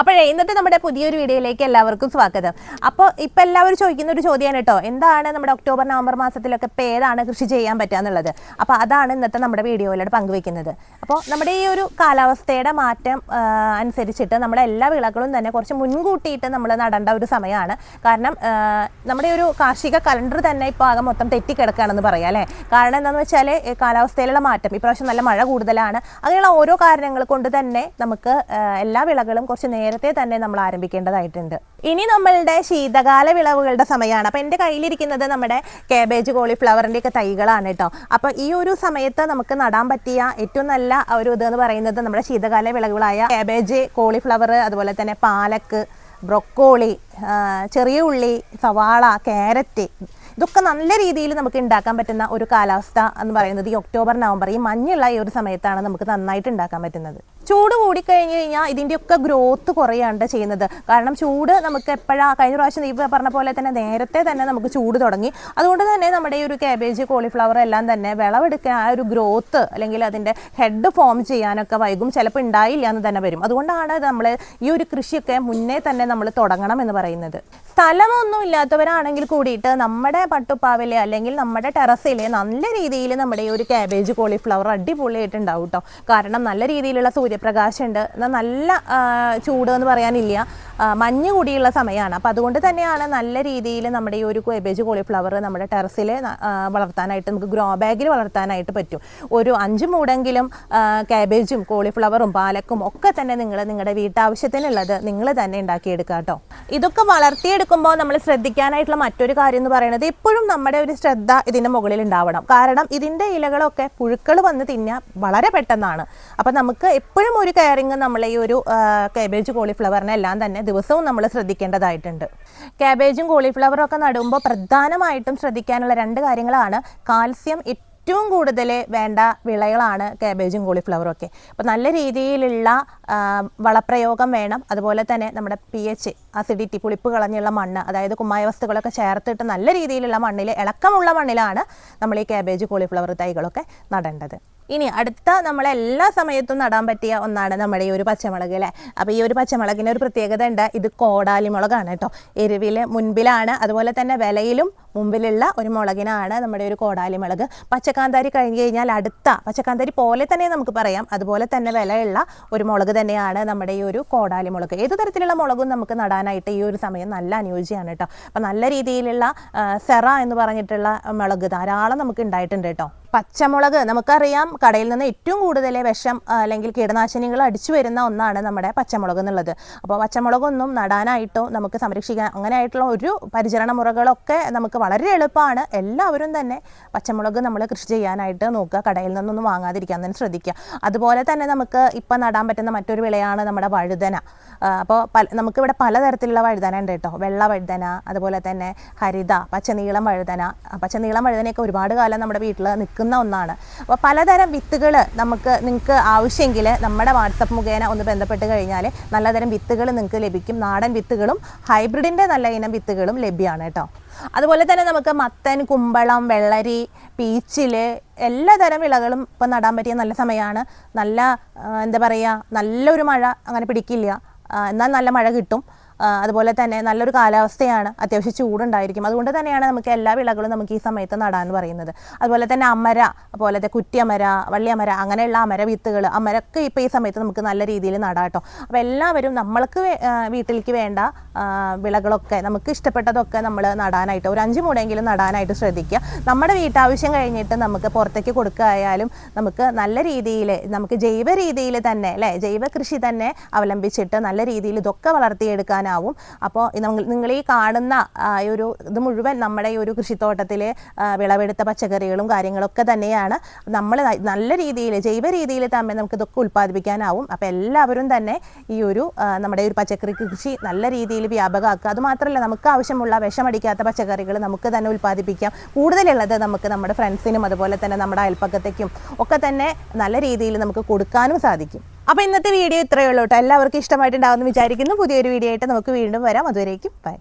അപ്പോഴേ ഇന്നത്തെ നമ്മുടെ പുതിയൊരു വീഡിയോയിലേക്ക് എല്ലാവർക്കും സ്വാഗതം. അപ്പോൾ ഇപ്പോൾ എല്ലാവരും ചോദിക്കുന്ന ഒരു ചോദ്യമാണ് കേട്ടോ. എന്താണ് നമ്മുടെ ഒക്ടോബർ നവംബർ മാസത്തിലൊക്കെ ഇപ്പോൾ ഏതാണ് കൃഷി ചെയ്യാൻ പറ്റുക എന്നുള്ളത്? അപ്പോൾ അതാണ് ഇന്നത്തെ നമ്മുടെ വീഡിയോയിലൂടെ പങ്കുവെക്കുന്നത് അപ്പോൾ നമ്മുടെ ഈ ഒരു കാലാവസ്ഥയുടെ മാറ്റം അനുസരിച്ചിട്ട് നമ്മുടെ എല്ലാ വിളകളും തന്നെ കുറച്ച് മുൻകൂട്ടിയിട്ട് നമ്മൾ നടേണ്ട ഒരു സമയമാണ്. കാരണം നമ്മുടെ ഒരു കാർഷിക കലണ്ടർ തന്നെ ഇപ്പോൾ ആകെ മൊത്തം തെറ്റിക്കിടക്കുകയാണെന്ന് പറയാം അല്ലേ? കാരണം എന്താണെന്ന് വെച്ചാൽ കാലാവസ്ഥയിലുള്ള മാറ്റം ഇപ്രാവശ്യം നല്ല മഴ കൂടുതലാണ്. അങ്ങനെയുള്ള ഓരോ കാരണങ്ങൾ കൊണ്ട് തന്നെ നമുക്ക് എല്ലാ വിളകളും കുറച്ച് നേരത്തെ തന്നെ നമ്മൾ ആരംഭിക്കേണ്ടതായിട്ടുണ്ട്. ഇനി നമ്മളുടെ ശീതകാല വിളവുകളുടെ സമയമാണ്. അപ്പോൾ എന്റെ കയ്യിലിരിക്കുന്നത് നമ്മുടെ കാബേജ് കോളിഫ്ലവറിന്റെ ഒക്കെ തൈകളാണ് കേട്ടോ. അപ്പോൾ ഈ ഒരു സമയത്ത് നമുക്ക് നടാൻ പറ്റിയ ഏറ്റവും നല്ല ഒരു ഇതെന്ന് പറയുന്നത് നമ്മുടെ ശീതകാല വിളവുകളായ കാബേജ് കോളിഫ്ലവർ അതുപോലെ തന്നെ പാലക്ക് ബ്രൊക്കോളി ചെറിയ ഉള്ളി സവാള ക്യാരറ്റ് ഇതൊക്കെ നല്ല രീതിയിൽ നമുക്ക് ഉണ്ടാക്കാൻ പറ്റുന്ന ഒരു കാലാവസ്ഥ എന്ന് പറയുന്നത് ഈ ഒക്ടോബർ നവംബർ ഈ മഞ്ഞുള്ള ഈ ഒരു സമയത്താണ് നമുക്ക് നന്നായിട്ട് ഉണ്ടാക്കാൻ പറ്റുന്നത്. ചൂട് കൂടിക്കഴിഞ്ഞ് കഴിഞ്ഞാൽ ഇതിന്റെയൊക്കെ ഗ്രോത്ത് കുറയാണ് ചെയ്യുന്നത്. കാരണം ചൂട് നമുക്ക് എപ്പോഴാണ് കഴിഞ്ഞ പ്രാവശ്യം ദീപ പറഞ്ഞ പോലെ തന്നെ നേരത്തെ തന്നെ നമുക്ക് ചൂട് തുടങ്ങി. അതുകൊണ്ട് തന്നെ നമ്മുടെ ഈ ഒരു കാബേജ് കോളിഫ്ലവർ എല്ലാം തന്നെ വിളവെടുക്കാൻ ആ ഒരു ഗ്രോത്ത് അല്ലെങ്കിൽ അതിന്റെ ഹെഡ് ഫോം ചെയ്യാനൊക്കെ വൈകും. ചിലപ്പോൾ ഉണ്ടായില്ല എന്ന് തന്നെ വരും. അതുകൊണ്ടാണ് നമ്മൾ ഈ ഒരു കൃഷിയൊക്കെ മുന്നേ തന്നെ നമ്മൾ തുടങ്ങണം എന്ന് പറയുന്നത്. സ്ഥലമൊന്നും ഇല്ലാത്തവരാണെങ്കിൽ കൂടിയിട്ട് നമ്മുടെ പട്ടുപ്പാവിലെ അല്ലെങ്കിൽ നമ്മുടെ ടെറസിൽ നല്ല രീതിയിൽ നമ്മുടെ ഈ ഒരു കാബേജ് കോളിഫ്ലവർ അടിപൊളിയായിട്ടുണ്ടാവും കേട്ടോ കാരണം നല്ല രീതിയിലുള്ള സൂര്യപ്രകാശം ഉണ്ട് എന്നാൽ നല്ല ചൂട് എന്ന് പറയാനില്ല. മഞ്ഞ് കൂടിയുള്ള സമയമാണ്. അപ്പോൾ അതുകൊണ്ട് തന്നെയാണ് നല്ല രീതിയിൽ നമ്മുടെ ഈ ഒരു കോബേജ് കോളിഫ്ലവർ നമ്മുടെ ടെറസിൽ വളർത്താനായിട്ട് നമുക്ക് ഗ്രോ ബാഗിൽ വളർത്താനായിട്ട് പറ്റും. ഒരു അഞ്ച് മൂടെങ്കിലും കാബേജും കോളിഫ്ലവറും പാലക്കും ഒക്കെ തന്നെ നിങ്ങൾ നിങ്ങളുടെ വീട്ടാവശ്യത്തിനുള്ളത് നിങ്ങൾ തന്നെ ഉണ്ടാക്കിയെടുക്കുക കേട്ടോ. ഇതൊക്കെ വളർത്തിയെടുക്കുമ്പോൾ നമ്മൾ ശ്രദ്ധിക്കാനായിട്ടുള്ള മറ്റൊരു കാര്യം എന്ന് പറയുന്നത് എപ്പോഴും നമ്മുടെ ഒരു ശ്രദ്ധ ഇതിന്റെ മുകളിൽ ഉണ്ടാവണം. കാരണം ഇതിന്റെ ഇലകളൊക്കെ പുഴുക്കൾ വന്ന് തിന്നാൻ വളരെ പെട്ടെന്നാണ്. അപ്പം നമുക്ക് എപ്പോഴും ഒരു കെയറിങ് നമ്മൾ ഈ ഒരു കാബേജ് കോളിഫ്ലവറിനെ എല്ലാം തന്നെ ദിവസവും നമ്മൾ ശ്രദ്ധിക്കേണ്ടതായിട്ടുണ്ട്. ക്യാബേജും കോളിഫ്ലവറും ഒക്കെ നടുമ്പോൾ പ്രധാനമായിട്ടും ശ്രദ്ധിക്കാനുള്ള രണ്ട് കാര്യങ്ങളാണ് കാൽസ്യം ഏറ്റവും കൂടുതൽ വേണ്ട വിളകളാണ് കാബേജും കോളിഫ്ലവറും ഒക്കെ. അപ്പോൾ നല്ല രീതിയിലുള്ള വളപ്രയോഗം വേണം. അതുപോലെ തന്നെ നമ്മുടെ പി എച്ച് അസിഡിറ്റി പുളിപ്പ് കളഞ്ഞുള്ള മണ്ണ് അതായത് കുമ്മായ വസ്തുക്കളൊക്കെ ചേർത്തിട്ട് നല്ല രീതിയിലുള്ള മണ്ണിൽ ഇളക്കമുള്ള മണ്ണിലാണ് നമ്മൾ ഈ കാബേജ് കോളിഫ്ലവർ തൈകളൊക്കെ നടേണ്ടത്. ഇനി അടുത്ത നമ്മൾ എല്ലാ സമയത്തും നടാൻ പറ്റിയ ഒന്നാണ് നമ്മുടെ ഈ ഒരു പച്ചമുളക് അല്ലേ? അപ്പോൾ ഈ ഒരു പച്ചമുളകിന് ഒരു പ്രത്യേകത ഉണ്ട്. ഇത് കോടാലി മുളകാണ് കേട്ടോ. എരിവിൽ മുൻപിലാണ്. അതുപോലെ തന്നെ വിലയിലും മുമ്പിലുള്ള ഒരു മുളകിനാണ് നമ്മുടെ ഒരു കോടാലി മുളക്. പച്ചക്കാന്താരി കഴിഞ്ഞ് കഴിഞ്ഞാൽ അടുത്ത പച്ചക്കാന്താരി പോലെ തന്നെ നമുക്ക് പറയാം. അതുപോലെ തന്നെ വിലയുള്ള ഒരു മുളക് തന്നെയാണ് നമ്മുടെ ഈ ഒരു കോടാലി മുളക്. ഏത് തരത്തിലുള്ള മുളകും നമുക്ക് നടാനായിട്ട് ഈ ഒരു സമയം നല്ല അനുയോജ്യമാണ് കേട്ടോ. അപ്പം നല്ല രീതിയിലുള്ള സെറ എന്ന് പറഞ്ഞിട്ടുള്ള മുളക് ധാരാളം നമുക്ക് ഉണ്ടായിട്ടുണ്ട് കേട്ടോ. പച്ചമുളക് നമുക്കറിയാം കടയിൽ നിന്ന് ഏറ്റവും കൂടുതൽ വിഷം അല്ലെങ്കിൽ കീടനാശിനികൾ അടിച്ചു വരുന്ന ഒന്നാണ് നമ്മുടെ പച്ചമുളക് എന്നുള്ളത്. അപ്പോൾ പച്ചമുളകൊന്നും നടാനായിട്ടോ നമുക്ക് സംരക്ഷിക്കാൻ അങ്ങനെയായിട്ടുള്ള ഒരു പരിചരണ മുറകളൊക്കെ നമുക്ക് വളരെ എളുപ്പമാണ് എല്ലാവരും തന്നെ പച്ചമുളക് നമ്മൾ കൃഷി ചെയ്യാനായിട്ട് നോക്കുക. കടയിൽ നിന്നൊന്നും വാങ്ങാതിരിക്കാൻ തന്നെ ശ്രദ്ധിക്കുക. അതുപോലെ തന്നെ നമുക്ക് ഇപ്പം നടാൻ പറ്റുന്ന മറ്റൊരു വിളയാണ് നമ്മുടെ വഴുതന. അപ്പോൾ പല നമുക്കിവിടെ പലതരത്തിലുള്ള വഴുതന ഉണ്ട് കേട്ടോ. വെള്ള വഴുതന അതുപോലെ തന്നെ ഹരിത പച്ചനീളം വഴുതന. പച്ച പച്ചനീളം വഴുതനയൊക്കെ ഒരുപാട് കാലം നമ്മുടെ വീട്ടിൽ നിൽക്കുന്ന ഒന്നാണ്. അപ്പോൾ പലതരം വിത്തുകൾ നമുക്ക് നിങ്ങൾക്ക് ആവശ്യമെങ്കിൽ നമ്മുടെ വാട്സപ്പ് മുഖേന ഒന്ന് ബന്ധപ്പെട്ട് കഴിഞ്ഞാൽ നല്ലതരം വിത്തുകൾ നിങ്ങൾക്ക് ലഭിക്കും. നാടൻ വിത്തുകളും ഹൈബ്രിഡിന്റെ നല്ല ഇനം വിത്തുകളും ലഭ്യമാണ് കേട്ടോ. അതുപോലെ തന്നെ നമുക്ക് മത്തൻ കുമ്പളം വെള്ളരി പീച്ചിൽ എല്ലാതരം വിളകളും ഇപ്പം നടാൻ പറ്റിയ നല്ല സമയമാണ്. നല്ല എന്താ പറയുക നല്ലൊരു മഴ അങ്ങനെ പിടിക്കില്ല. എന്നാൽ നല്ല മഴ കിട്ടും. അതുപോലെ തന്നെ നല്ലൊരു കാലാവസ്ഥയാണ് അത്യാവശ്യം ചൂടുണ്ടായിരിക്കും. അതുകൊണ്ട് തന്നെയാണ് നമുക്ക് എല്ലാ വിളകളും നമുക്ക് ഈ സമയത്ത് നടാൻ പറയുന്നത്. അതുപോലെ തന്നെ അമര അതുപോലെ കുറ്റിയമര വള്ളിയമര അങ്ങനെയുള്ള അമര വിത്തുകൾ അമരൊക്കെ ഇപ്പോൾ ഈ സമയത്ത് നമുക്ക് നല്ല രീതിയിൽ നടാട്ടോ അപ്പോൾ എല്ലാവരും നമ്മൾക്ക് വീട്ടിലേക്ക് വേണ്ട വിളകളൊക്കെ നമുക്ക് ഇഷ്ടപ്പെട്ടതൊക്കെ നമ്മൾ നടാനായിട്ട് ഒരു അഞ്ച് മൂടെങ്കിലും നടാനായിട്ട് ശ്രദ്ധിക്കുക. നമ്മുടെ വീട്ടാവശ്യം കഴിഞ്ഞിട്ട് നമുക്ക് പുറത്തേക്ക് കൊടുക്കുകയായാലും നമുക്ക് നല്ല രീതിയിൽ നമുക്ക് ജൈവ രീതിയിൽ തന്നെ അല്ലേ? ജൈവ കൃഷി തന്നെ അവലംബിച്ചിട്ട് നല്ല രീതിയിൽ ഇതൊക്കെ വളർത്തിയെടുക്കാനാവും അപ്പോൾ നിങ്ങൾ ഈ കാണുന്ന ഒരു ഇത് മുഴുവൻ നമ്മുടെ ഈ ഒരു കൃഷിത്തോട്ടത്തിലെ വിളവെടുത്ത പച്ചക്കറികളും കാര്യങ്ങളൊക്കെ തന്നെയാണ്. നമ്മൾ നല്ല രീതിയിൽ ജൈവ രീതിയിൽ തന്നെ നമുക്ക് ഇതൊക്കെ ഉൽപ്പാദിപ്പിക്കാനാവും. അപ്പോൾ എല്ലാവരും തന്നെ ഈ ഒരു നമ്മുടെ ഒരു പച്ചക്കറി കൃഷി നല്ല രീതിയിൽ വ്യാപകമാക്കുക. അതുമാത്രമല്ല നമുക്ക് ആവശ്യമുള്ള വിഷമടിക്കാത്ത പച്ചക്കറികൾ നമുക്ക് തന്നെ ഉൽപ്പാദിപ്പിക്കാം. കൂടുതലുള്ളത് നമുക്ക് നമ്മുടെ ഫ്രണ്ട്സിനും അതുപോലെ തന്നെ നമ്മുടെ അയൽപ്പക്കത്തേക്കും ഒക്കെ തന്നെ നല്ല രീതിയിൽ നമുക്ക് കൊടുക്കാനും സാധിക്കും. അപ്പോൾ ഇന്നത്തെ വീഡിയോ ഇത്രയേ ഉള്ളൂ കേട്ടോ. എല്ലാവർക്കും ഇഷ്ടമായിട്ടുണ്ടാവുമെന്ന് വിചാരിക്കുന്നു. പുതിയൊരു വീഡിയോ ആയിട്ട് നമുക്ക് വീണ്ടും വരാം. അതുവരേക്കും ബൈ.